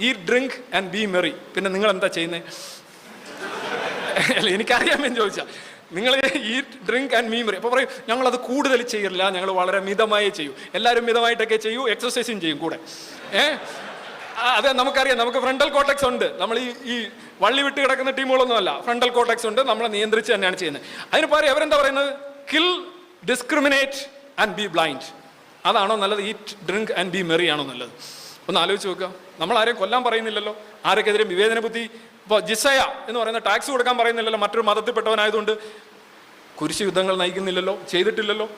ഈ drink and B Maria പിന്നെ നിങ്ങൾ എന്താ ചെയ്യുന്നത് അല്ല എനിക്കറിയാൻ വേണ്ടി ചോദിച്ചാ. നിങ്ങൾ ഈ ഡ്രിങ്ക് ആൻഡ് മീ മെറി അപ്പോൾ പറയും ഞങ്ങൾ അത് കൂടുതൽ ചെയ്യില്ല ഞങ്ങൾ വളരെ മിതമായി ചെയ്യൂ. എല്ലാവരും മിതമായിട്ടൊക്കെ ചെയ്യൂ എക്സസൈസും ചെയ്യും കൂടെ. ഏ? അതെ നമുക്കറിയാം നമുക്ക് ഫ്രണ്ടൽ കോട്ടക്സ് ഉണ്ട്. നമ്മൾ ഈ ഈ വള്ളി വിട്ട് കിടക്കുന്ന ടീമുകളൊന്നും അല്ല ഫ്രണ്ടൽ കോട്ടക്സ് ഉണ്ട് നമ്മളെ നിയന്ത്രിച്ച് തന്നെയാണ് ചെയ്യുന്നത്. അതിന് പറയും അവരെന്താ പറയുന്നത്? Kill discriminate and be blind അതാണോ നല്ലത്? ഈ ഡ്രിങ്ക് ആൻഡ് ബി മെറി ആണോ നല്ലത്? ഒന്ന് ആലോചിച്ച് നോക്കുക. നമ്മൾ ആരെയും കൊല്ലാൻ പറയുന്നില്ലല്ലോ. ആരൊക്കെതിരെ വിവേചന ബുദ്ധി ഇപ്പോൾ ജിസയ എന്ന് പറയുന്ന ടാക്സ് കൊടുക്കാൻ പറയുന്നില്ലല്ലോ. മറ്റൊരു മതത്തിൽപ്പെട്ടവനായതുകൊണ്ട് കുരിശ് യുദ്ധങ്ങൾ നയിക്കുന്നില്ലല്ലോ ചെയ്തിട്ടില്ലല്ലോ.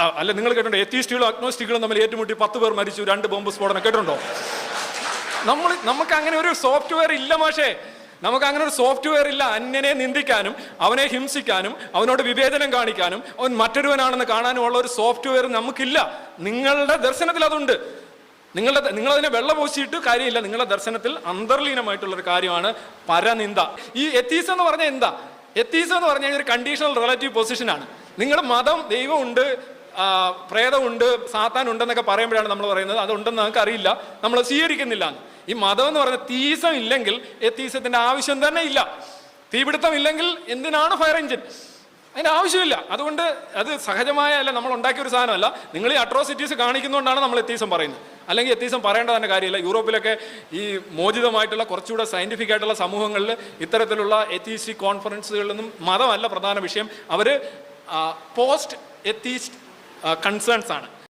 അല്ല നിങ്ങൾ കേട്ടോ എത്തിയിസ്റ്റുകളും അഗ്നോസ്റ്റിക്കുകളും തമ്മിൽ ഏറ്റുമുട്ടി പത്ത് പേർ മരിച്ചു രണ്ട് ബോംബ് സ്ഫോടനം. കേട്ടിട്ടുണ്ടോ? നമ്മൾ നമുക്ക് അങ്ങനെ ഒരു സോഫ്റ്റ്വെയർ ഇല്ല മാഷേ. നമുക്ക് അങ്ങനെ ഒരു സോഫ്റ്റ്വെയർ ഇല്ല. അന്യനെ നിന്ദിക്കാനും അവനെ ഹിംസിക്കാനും അവനോട് വിവേചനം കാണിക്കാനും അവൻ മറ്റൊരുവനാണെന്ന് കാണാനും ഉള്ള ഒരു സോഫ്റ്റ്വെയർ നമുക്കില്ല. നിങ്ങളുടെ ദർശനത്തിൽ അതുണ്ട്. നിങ്ങളുടെ നിങ്ങളതിനെ വെള്ളം പൂശിയിട്ട് കാര്യമില്ല. നിങ്ങളുടെ ദർശനത്തിൽ അന്തർലീനമായിട്ടുള്ളൊരു കാര്യമാണ് പരനിന്ദ. ഈ എത്തീസം എന്ന് പറഞ്ഞാൽ എന്താ? എത്തീസം എന്ന് പറഞ്ഞാൽ ഒരു കണ്ടീഷണൽ റിലേറ്റീവ് പൊസിഷനാണ് നിങ്ങളുടെ മതം ദൈവമുണ്ട് പ്രേതമുണ്ട് സാത്താൻ ഉണ്ടെന്നൊക്കെ പറയുമ്പോഴാണ് നമ്മൾ പറയുന്നത്. അതുണ്ടെന്ന് നമുക്ക് അറിയില്ല. നമ്മൾ സ്വീകരിക്കുന്നില്ല. ഈ മതം എന്ന് പറഞ്ഞാൽ തീസം ഇല്ലെങ്കിൽ എത്തീസത്തിന്റെ ആവശ്യം തന്നെ ഇല്ല. തീപിടുത്തം ഇല്ലെങ്കിൽ എന്തിനാണ് ഫയർ എഞ്ചിൻ അതിന്റെ ആവശ്യമില്ല. അതുകൊണ്ട് അത് സഹജമായ അല്ല നമ്മൾ ഉണ്ടാക്കിയ ഒരു സാധനമല്ല. നിങ്ങൾ ഈ അട്രോസിറ്റീസ് കാണിക്കുന്നതുകൊണ്ടാണ് നമ്മൾ എത്തീസം പറയുന്നത്. അല്ലെങ്കിൽ എത്തീസം പറയേണ്ട തന്നെ കാര്യമില്ല. യൂറോപ്പിലൊക്കെ ഈ മോചിതമായിട്ടുള്ള കുറച്ചുകൂടെ സയന്റിഫിക് ആയിട്ടുള്ള സമൂഹങ്ങളിൽ ഇത്തരത്തിലുള്ള എത്തീസ്റ്റിക് കോൺഫറൻസുകളിലൊന്നും മതമല്ല പ്രധാന വിഷയം. അവർ പോസ്റ്റ് എത്തീസ്റ്റ് കൺസേൺസ് ആണ്.